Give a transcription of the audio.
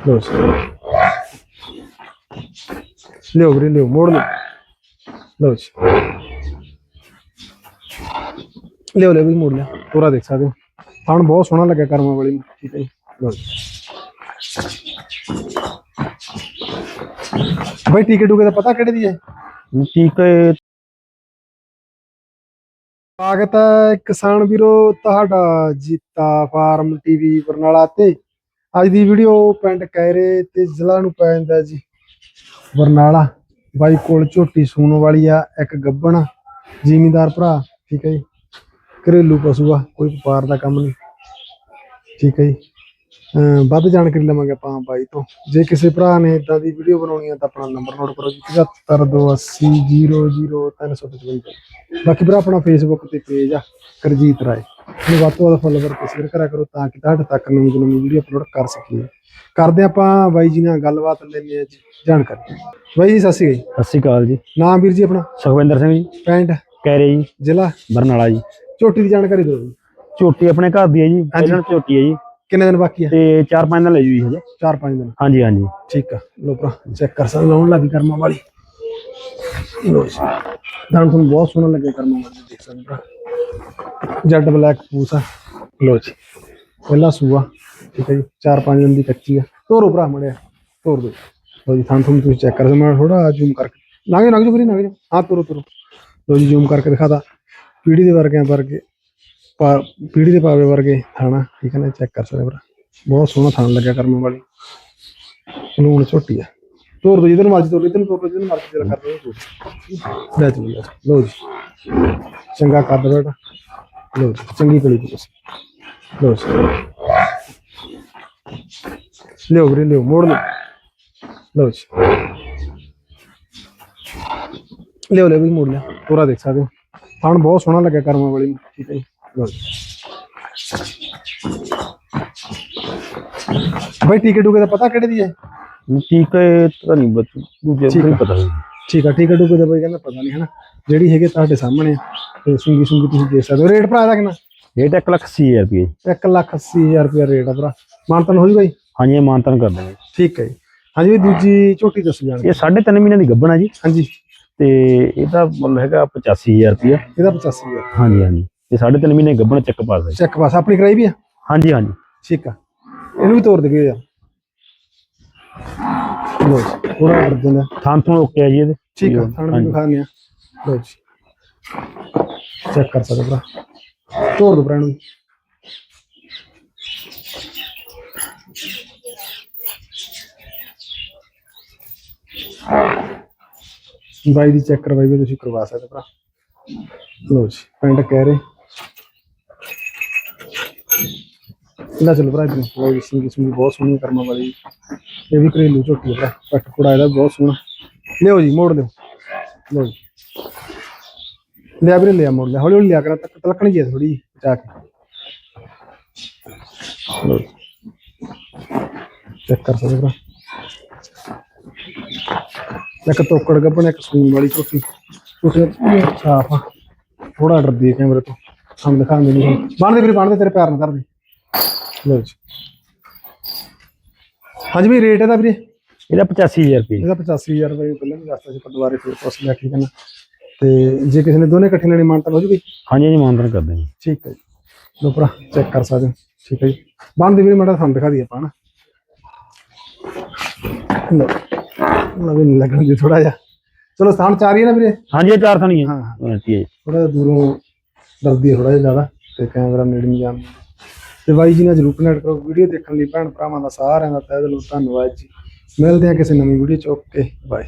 ਲਓ ਜੀ ਲਿਓ ਵੀਰੇ ਲਿਓ ਮੋੜ ਲਓ ਲਓ ਜੀ ਲਿਓ ਲਿਓ ਵੀ ਮੋੜ ਲਿਆ ਪੂਰਾ ਦੇਖ ਸਕਦੇ ਹੋ ਥਣ ਬਹੁਤ ਸੋਹਣਾ ਲੱਗਿਆ ਕਰਮਾਂ ਵਾਲੀ ਨੂੰ ਠੀਕ ਹੈ ਲਓ ਜੀ ਬਈ ਟੂਕੇ ਦਾ ਪਤਾ ਕਿਹੜੇ ਦੀ ਹੈ ਟੀਕੇ ਸਵਾਗਤ ਹੈ ਕਿਸਾਨ ਵੀਰੋ ਤੁਹਾਡਾ ਜੀਤਾ ਫਾਰਮ ਟੀਵੀ ਬਰਨਾਲਾ ਤੇ ਅੱਜ ਦੀ ਵੀਡੀਓ ਪਿੰਡ ਕੈਰੇ ਤੇ ਜ਼ਿਲ੍ਹਾ ਨੂੰ ਪੈ ਜਾਂਦਾ ਜੀ। ਬਰਨਾਲਾ, ਬਾਈ ਕੋਲ ਝੋਟੀ ਸੂਣ ਵਾਲੀ ਆ, ਇੱਕ ਗੱਬਣ ਜ਼ਿਮੀਂਦਾਰ ਭਰਾ, ਠੀਕ ਹੈ ਜੀ। ਘਰੇਲੂ ਪਸ਼ੂ ਆ, ਕੋਈ ਵਪਾਰ ਦਾ ਕੰਮ ਨਹੀਂ, ਠੀਕ ਹੈ ਜੀ। ਅਮ ਵੱਧ ਜਾਣਕਾਰੀ ਲਵਾਂਗੇ ਆਪਾਂ ਬਾਈ ਤੋਂ। ਜੇ ਕਿਸੇ ਭਰਾ ਨੇ ਇਦਾਂ ਦੀ ਵੀਡੀਓ ਬਣਾਉਣੀ ਆ ਤਾਂ ਆਪਣਾ ਨੰਬਰ ਨੋਟ ਕਰੋ ਜੀ 7528000355 ਬਾਕੀ ਭਰਾ ਆਪਣਾ ਫੇਸਬੁੱਕ ਤੇ ਪੇਜ ਆ, ਕਰਜੀਤ ਰਾਏ। ਨੂੰ ਵੱਧ ਤੋਂ ਵੱਧ ਫੋਲੋਵਰ ਤੇ ਸ਼ੇਅਰ ਕਰਿਆ ਕਰੋ ਤਾਂ ਕਿ ਤੁਹਾਡੇ ਤੱਕ ਨਵੀਂ ਤੋਂ ਨਵੀਂ ਵੀਡੀਓ ਅਪਲੋਡ ਕਰ ਸਕੀਏ। ਕਰਦੇ ਆਪਾਂ ਬਾਈ ਜੀ ਨਾਲ ਗੱਲਬਾਤ ਲੈਂਦੇ ਆ ਜੀ ਜਾਣਕਾਰੀ। ਬਾਈ ਜੀ ਸਤਿ ਸ਼੍ਰੀ ਅਕਾਲ ਸਤਿ ਸ਼੍ਰੀ ਅਕਾਲ ਜੀ। ਜੀ। ਨਾਮ ਵੀਰ ਜੀ ਆਪਣਾ? ਸੁਖਵਿੰਦਰ ਸਿੰਘ ਜੀ। ਪਿੰਡ? ਕਹਿ ਰਹੇ ਜੀ। ਜ਼ਿਲ੍ਹਾ? ਬਰਨਾਲਾ ਜੀ। ਝੋਟੀ ਦੀ ਜਾਣਕਾਰੀ ਦਿਓ ਜੀ। ਝੋਟੀ ਆਪਣੇ ਘਰ ਦੀ ਹੈ ਜੀ। ਪਹਿਲਾਂ ਝੋਟੀ ਹੈ ਜੀ। ਕਿੰਨੇ ਦਿਨ ਬਾਕੀ ਆ? ਤੇ 4-5 ਦਿਨ ਲੈ ਜੂ ਜੀ ਹਜੇ 4-5 ਦਿਨ। ਹਾਂਜੀ ਹਾਂਜੀ। ਠੀਕ ਆ। ਲੋ ਭਰਾ ਚੈੱਕ ਕਰ ਸਕਦੇ ਲਾਉਣ ਲੱਗੀ ਕਰਮਾਂ ਵਾਲੀ। ਲੋ ਜੀ। ਦਾਣ ਤੁਹਾਨੂੰ ਬਹੁਤ ਸੋਹਣਾ ਲੱਗਿਆ ਕਰਮਾਂ ਵਾਲੀ ਦੇਖ ਸਕਦੇ ਭਰਾ। ਜੈਡ ਬਲੈਕ ਪੂਸ ਆ। ਲੋ ਜੀ ਪਹਿਲਾ ਸੂਆ ਠੀਕ ਹੈ ਜੀ 4-5 ਦਿਨ ਦੀ ਕੱਚੀ ਆ। ਤੋਰੋ ਭਰਾ ਮੜਿਆ ਤੋਰ ਦੋ। ਲੋ ਜੀ ਥਾਂ ਤੁਹਾਨੂੰ ਤੁਸੀਂ ਚੈੱਕ ਕਰ ਸਕਦੇ ਮੈਂ ਥੋੜਾ ਜ਼ੂਮ ਕਰਕੇ ਨਾਗੇ ਨਾਗੇ ਵੀਰੇ ਨਾਗੇ ਹਾਂ ਤੋਰੋ ਤੋਰੋ। ਲੋ ਜੀ ਜ਼ੂਮ ਕਰਕੇ ਦਿਖਾਦਾ ਪੀੜੀ ਦੇ ਵਰਗਿਆਂ ਵਰਗੇ ਪਾ ਪੀੜੀ ਦੇ ਪਾਵੇ ਵਰਗੇ ਥਾਣਾ ਠੀਕ ਹੈ ਨਾ ਚੈੱਕ ਕਰ ਸਕਦੇ ਭਰਾ। ਬਹੁਤ ਸੋਹਣਾ ਥਾਣ ਲੱਗਿਆ ਕਰਮ ਵਾਲੀ। ਲੂਣ ਝੋਟੀ ਆ। ਤੋਰ ਦੋ ਜਿੱਦਨ ਮਰਜ਼ੀ ਤੋਰ ਲਓ, ਇੱਧਰ ਤੋਰ ਲਓ, ਜਿੱਦਨ ਮਰਜ਼ੀ ਜਿਹੜਾ ਕਰ ਲਓ ਲੈ ਚਲੋ ਲਓ ਜੀ। ਚੰਗਾ ਕਰ ਦੋ ਬੇਟਾ ਜੀ ਚੰਗੀ ਕਲੀ ਪੁਲਿਸ ਜੀ। ਲਿਓ ਵੀਰੇ ਲਿਓ ਮੋੜ ਲਓ। ਲਓ ਜੀ। ਲਿਓ ਲਿਓ ਵੀ ਮੋੜ ਲਿਆ। ਪੂਰਾ ਦੇਖ ਸਕਦੇ ਹੋ। ਥਣ ਬਹੁਤ ਸੋਹਣਾ ਲੱਗਿਆ ਕਰਮਾਂ ਵਾਲੀ ਨੂੰ। ਠੀਕ ਹੈ ਜੀ। ਬਈ ਟਿਕਟ ਟੂਕੇ ਦਾ ਪਤਾ ਕਿਹੜੇ ਦੀ ਹੈ? ਟੀਕੇ ਤਾਂ ਨਹੀਂ ਬਤ ਦੂਜੇ ਠੀਕ ਨਹੀਂ ਆ। ਪਤਾ ਜੀ ਠੀਕ ਆ ਟੂਕੇ ਦਾ ਬਈ ਕਹਿੰਦਾ ਪਤਾ ਨਹੀਂ ਹਨਾ। ਜਿਹੜੀ ਹੈਗੇ ਤੁਹਾਡੇ ਸਾਹਮਣੇ ਆ ਤੇ ਸੁੰਗੀ ਸੁੰਗੀ ਤੁਸੀਂ ਦੇਖ ਸਕਦੇ ਹੋ। ਰੇਟ ਭਰਾ ਦਾ ਕਿੰਨਾ? ਰੇਟ 1 ਲੱਖ 80 ਹਜ਼ਾਰ ਰੁਪਏ। ਜੀ। 1 ਲੱਖ 80 ਹਜ਼ਾਰ ਰੁਪਇਆ ਰੇਟ ਆ ਭਰਾ। ਮਾਨਤਨ ਹੋ ਜੂ? ਬਾਈ ਹਾਂਜੀ ਇਹ ਮਾਨਤਨ ਕਰ ਦਾਂਗੇ ਠੀਕ ਹੈ ਜੀ। ਹਾਂਜੀ ਵੀ ਦੂਜੀ ਝੋਟੀ ਦੱਸੋ ਜਾਣ। ਇਹ 3.5 ਮਹੀਨੇ ਦੀ ਗੱਭਣ ਆ ਜੀ। ਹਾਂਜੀ। ਤੇ ਇਹਦਾ ਮੁੱਲ ਹੈਗਾ 85000 ਰੁਪਏ ਇਹਦਾ 85 ਹਜ਼ਾਰ। ਹਾਂਜੀ ਹਾਂਜੀ। ਤੇ 3.5 ਮਹੀਨੇ ਗੱਭਣ ਚੱਕ ਪਾਸ ਹੈ ਜੀ। ਚੈੱਕ ਪਾਸ ਆਪਣੀ ਕਰਾਈ ਵੀ ਆ? ਹਾਂਜੀ ਹਾਂਜੀ। ਠੀਕ ਆ। ਇਹਨੂੰ ਵੀ ਤੋੜ ਦੇਗੇ ਯਾਰ। ਲੋ ਜੀ ਪੂਰਾ ਕਰ ਦਿੰਦਾ ਥਾਂ ਤੋਂ ਓਕੇ ਆ ਜੀ ਇਹਦੇ। ਠੀਕ ਆ ਥਾਣ ਵੀ ਹਾਂਜੀ। ਦਿਖਾ ਲਿਆ ਲੋ ਜੀ। ਚੈੱਕ ਕਰ ਸਕਦੇ ਭਰਾ। ਤੋੜ ਦੋ ਭਰਾ ਨੂੰ ਬਾਈ ਦੀ ਚੈੱਕ ਕਰਵਾਈ ਵੀ ਤੁਸੀਂ ਕਰਵਾ ਸਕਦੇ ਭਰਾ। ਲੋ ਜੀ ਪਿੰਡ ਕਹਿ ਰਹੇ। ਲੈ ਚਲੋ ਭਰਾ ਜੀ ਲੋ ਜੀ ਸਿੰਗੀ ਸਿੰਗੀ ਬਹੁਤ ਸੋਹਣੀ ਕਰਮਾਂ ਵਾਲੀ ਇਹ ਵੀ ਘਰੇਲੂ ਝੋਟੀ ਹੈ ਪੱਟ ਕੁੜਾ ਇਹਦਾ ਬਹੁਤ ਸੋਹਣਾ। ਲਿਓ ਜੀ, ਮੋੜ ਲਿਓ ਲੋ ਜੀ। ਲਿਆ ਵੀਰੇ, ਲਿਆ, ਮੋੜ ਲਿਆ। ਹੌਲੀ ਹੌਲੀ ਲਿਆ ਕਰ, ਤੱਕ ਤਲਕਣੀ ਜੀ ਥੋੜੀ ਬਚਾ ਕੇ। ਲਓ ਚੈੱਕ ਕਰ ਸਕਦੇ ਭਰਾ। ਇੱਕ ਤੋਕੜ ਗੱਬਣ ਇੱਕ ਸੂਨ ਵਾਲੀ ਝੋਟੀ। ਝੋਟੀ ਸਾਫ਼ ਆ। ਥੋੜਾ ਡਰਦੀ ਹੈ ਕੈਮਰੇ ਤੋਂ। ਸਾਨੂੰ ਦਿਖਾਉਂਦੇ ਨਹੀਂ। ਬੰਨਦੇ ਵੀਰੇ ਬੰਨਦੇ ਤੇਰੇ ਪੈਰ ਨਾਲ ਕਰਦੇ ਲਓ ਜੀ। ਹਾਂਜੀ ਵੀ ਰੇਟ ਇਹਦਾ ਵੀਰੇ? ਇਹਦਾ 85000 ਰੁਪਏ। ਇਹਦਾ 85000 ਰੁਪਏ ਪਹਿਲਾਂ ਵੀ ਦੱਸਤਾ ਸੀ ਪਰ ਦੁਬਾਰੇ ਫਿਰ ਪੁੱਛ ਲਿਆ ਠੀਕ ਹੈ ਨਾ। ਤੇ ਜੇ ਕਿਸੇ ਨੇ ਦੋਨੇ ਇਕੱਠੇ ਲੈਣੇ ਮਾਨਤਾ ਹੋ ਜੂਗੀ? ਹਾਂਜੀ ਹਾਂਜੀ ਮਾਨਤਨ ਕਰ ਦਾਂਗੇ ਠੀਕ ਹੈ ਜੀ। ਲੋ ਭਰਾ ਚੈੱਕ ਕਰ ਸਕਦੇ ਹੋ। ਠੀਕ ਹੈ ਜੀ। ਬੰਦ ਦੇ ਵੀਰੇ ਮਾੜਾ ਸਾਨੂੰ ਦਿਖਾ ਦਈਏ ਆਪਾਂ ਨਾ ਲੋ ਵੀ ਲੱਗਣ ਜੀ ਥੋੜਾ ਜਿਹਾ। ਚਲੋ ਸਥਾਨ ਚਾਰ ਹੀ ਹੈ ਨਾ ਵੀਰੇ? ਹਾਂਜੀ ਇਹ ਚਾਰ ਥਾਣੀ ਹੈ ਹਾਂ। ਹਾਂ ਜੀ। ਥੋੜਾ ਦੂਰੋਂ ਡਰਦੀ ਹੈ ਥੋੜਾ ਜਿਹਾ ਜ਼ਿਆਦਾ ਤੇ ਕੈਮਰਾ ਨੇੜੇ ਨਹੀਂ ਜਾਂਦਾ ਤੇ ਬਾਈ ਜੀ ਨਾਲ ਜਰੂਰ ਕਨੈਕਟ ਕਰੋ। ਵੀਡੀਓ ਦੇਖਣ ਲਈ ਭੈਣ ਭਰਾਵਾਂ ਦਾ ਸਾਰਿਆਂ ਦਾ ਤਹਿ ਦਿਲੋਂ ਧੰਨਵਾਦ ਜੀ। ਮਿਲਦੇ ਹਾਂ ਕਿਸੇ ਨਵੀਂ ਵੀਡੀਓ ਚ। Okay, bye.